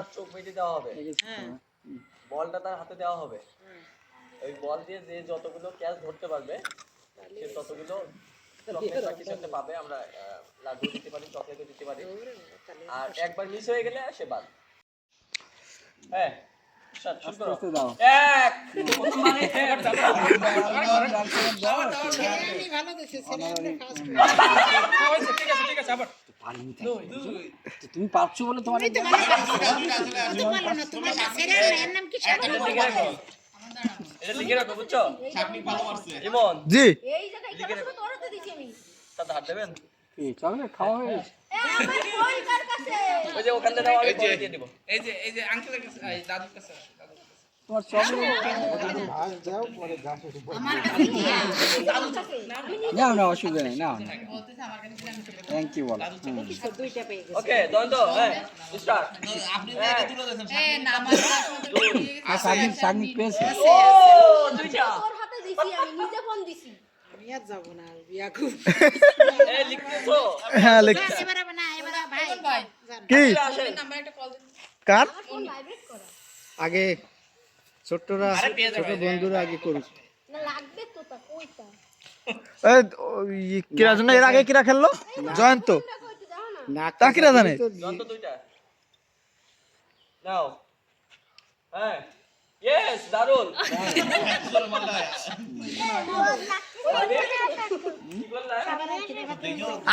তার চোখ বেঁধে দেওয়া হবে। হ্যাঁ। বলটা তার হাতে দেওয়া হবে। ওই বল দিয়ে যে যতগুলো ক্যাচ ধরতে পারবে সে ততগুলো পাবে আমরা লাড্ডু দিতে পারি চকলেটও দিতে পারি। আর একবার মিস হয়ে গেলে সে বাদ। হ্যাঁ দাও। পারিনি তো। তো তুমি পারছ বলে তোমার তো তো এটা লিখে রাখো। লিখে রাখো বুঝছ? ইমন। জি। এই জায়গায় খেলার সময় তোর হাতে দিছি আমি। হাত দেবেন? খাওয়া হয়ে গেছে। এ আমার বই কার কাছে? ওই যে ওখান থেকে আমি দিয়ে দিব। এই যে এই যে আঙ্কেলের কাছে দাদুর কাছে দাদুর কাছে। তোমার নাও না অসুবিধা নেই নাও থ্যাংক ইউ বলো। ওকে দ্বন্দ্ব হ্যাঁ আপনি যে এটা তুলে দিয়েছেন আর সাগনিক পেয়েছে? ও দুইটা। তোর হাতে দিছি আমি নিজে ফোন দিছি। আমি আর যাব না বিয়া খুব এই লিখতেছো হ্যাঁ করা। আগে ছোট্টরা ছোট বন্ধুরা আগে করুক লাগবে তো তা কইতা। এই, ওই কিরা জন্য এর আগে কিরা খেললো? জয়ন্ত। না কইতে দাও না। তা কিরা জানে? হ্যাঁ। দারুণ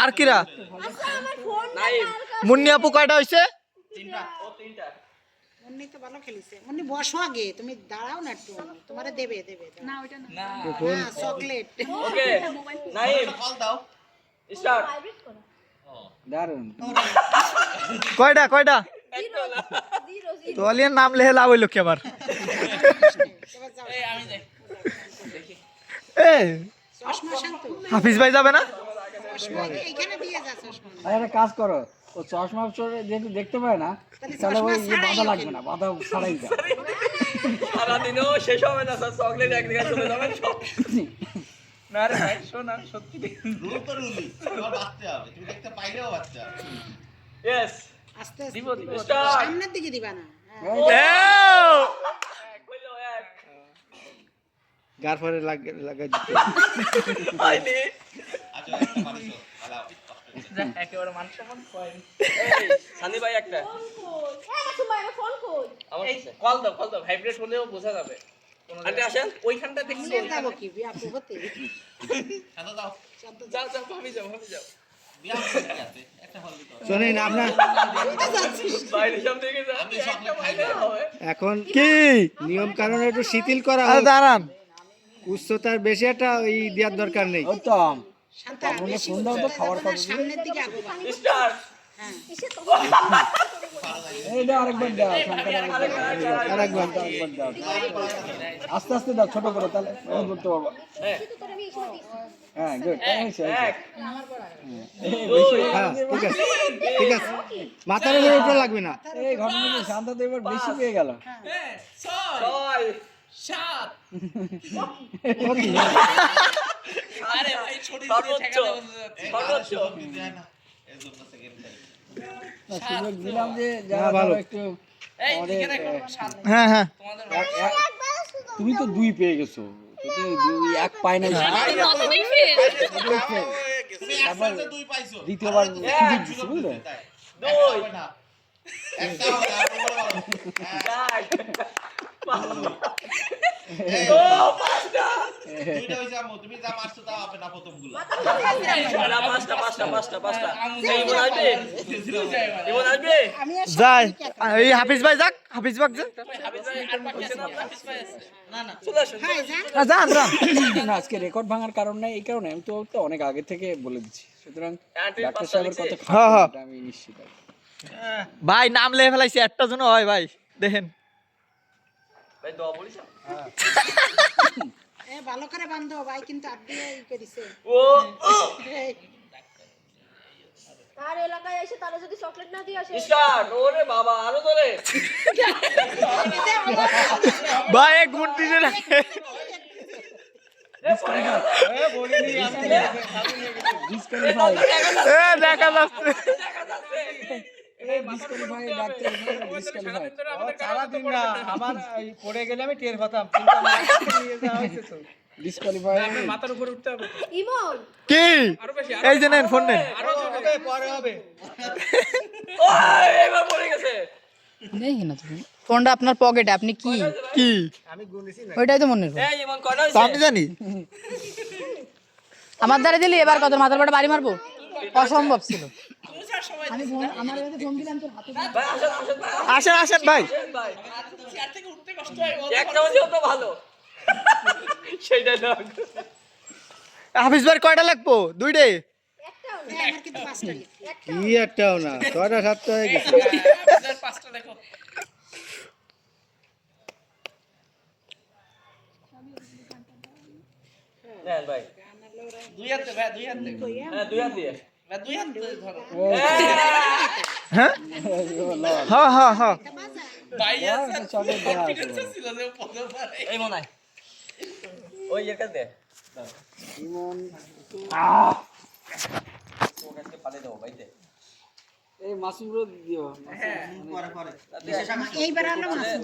আর কিরা? আচ্ছা আমার ফোন নাইম। মুন্নি আপু কয়টা হইছে? ও তিনটা। মুন্নি তো ভালো খেলিছে। মুন্নি বসো আগে তুমি দাঁড়াও না একটু। তোমারে দেবে দেবে না ওইটা না। হ্যাঁ chocolate. Okay Naim. Start. Vibrate করা দারুণ কয়টা কয়টা তো নাম লেহে লাভ হইল কি আমার এবার যাও। এই আমি যাই। এ চশমা শান্ত। হাফিজ ভাই যাবে না? কাজ করো। ও চশমা চোরে যেহেতু দেখতে পায় না তাহলে ওই বাধা লাগবে না বাধা ছাড়াই দাও সারাদিনও শেষ হবে না স্যার চকলেট এক জায়গায় চলে যাবেন সব না রে ভাই শোনা সত্যি রুল তো রুলই তোমার হবে তুমি দেখতে পাইলেও বাচ্চা ইয়েস আস্তে আস্তে দিব দিব সামনের দিকে দিবা না। হ্যাঁ। এক হইল এক। গার পরে লাগে লাগাই দিতে। আচ্ছা একটা মানুষ ভালো যা, একেবারে মান সম্মান পয়েন্ট সানি ভাই একটা। ফোন কই? এ মাসুম ভাই আমার ফোন কই? আমার এই কাছে। কল দাও কল দাও। ভাইব্রেট হলেও বোঝা যাবে। আন্টি আসেন। ওইখানটা দেখছি ভুলে কি বিয়া হতে? শান্ত দাও শান্ত যাও। যাও ভাবি যাও ভাবি যাও। বিয়াম করতে আছে? একটা ফল দিতে হবে। শোনেন আপনার বাইরে সামনে থেকে যা আমি চকলেট খাই না এখন কি? নিয়ম কারণ একটু শিথিল করা দাঁড়ান। উচ্চতার বেশি একটা ওই দেওয়ার দরকার নেই। উত্তম। শান্ত সামনের দিকে আগুবা হ্যাঁ। আস্তে আস্তে দাও ছোট করে তাহলে। করতে পারব। হ্যাঁ হ্যাঁ গুড হ্যাঁ ঠিক আছে ঠিক আছে। মাথার উপরে লাগবে না। এই ঘটনা শান্ত তো এবার বেশি পেয়ে গেল। হ্যাঁ ছয় সাত। আরে ভাই সর্বোচ্চ। সর্বোচ্চ। শক্তি দেয় না এই জন্য সেকেন্ড না, সুযোগ দিলাম যে যারা ভালো। একটু হ্যাঁ হ্যাঁ। তুমি তো দুই পেয়ে গেছো। তুমি দুই এক দুই পাইছো। দ্বিতীয়বার সুযোগ সুযোগ বুঝলে যায় এই হাফিজ ভাই যাক হাফিজ যান না আজকে রেকর্ড ভাঙার কারণ নাই এই কারণে আমি তো অনেক আগে থেকে বলে দিচ্ছি। সুতরাং ডাক্তার সাহেবের। কথা হ্যাঁ, হ্যাঁ। আমি নিশ্চিত। ভাই নাম লেহে ফেলাইছি একটা জন্য হয় ভাই দেখেন। ভাই দোয়া ভালো করে বান্ধো ভাই কিন্তু আড্ডি করিছে। ও ও! এলাকায় এসে তারা যদি চকলেট না দিয়ে আসে। স্টার্ট ওরে বাবা আরও ধরে। ভাই এক দেখা যাচ্ছে। দেখা যাচ্ছে ডিসকোয়ালিফাই ডাকতে ডিসকোয়ালিফাই সারাদিন না আমার পড়ে গেলে আমি টের পেতাম কিন্তু আমার কাছে নিয়ে যাওয়া হয়েছে তো। ডিসকোয়ালিফাই মাথার উপরে উঠতে হবে ইমন! কি? এই যে নেন ফোন নেন। হবে পরে হবে। ও এবার পড়ে গেছে। দেখি না তুমি ফোনটা আপনার পকেটে আপনি কি? কি? আমি গুনেছি না। ওইটাই তো মনে রাখো। এই ইমন কয়টা তা আমি জানি। আমার দ্বারা দিলি এবার কত মাথার পরে বাড়ি মারবো? অসম্ভব ছিল। সময় আমি আমার কাছে ফোন দিলাম তোর হাতে আসেন আসেন ভাই। চেয়ার থেকে উঠতে কষ্ট হয় ও তো ভালো। সেইটাই না। হাফিজ ভাই কয়টা লাগবো? দুইটে? একটাও না হ্যাঁ, আমার কিন্তু পাঁচটা লিখতে কি একটাও না ছয়টা সাতটা হয়ে গেছে। পাঁচটা দেখো। ভাই। দুই হাতে ভাই দুই হাতে। হ্যাঁ দুই হাত দিয়ে। হ্যাঁ। হ্যাঁ? হ্যাঁ হ্যাঁ এই মনে হয়। ওই এর কাছে ইমন। ওর কাছে পাঠিয়ে দেবো ভাই দে। এই মাসুমরও দিও। তাতে- এইবার মাসুম।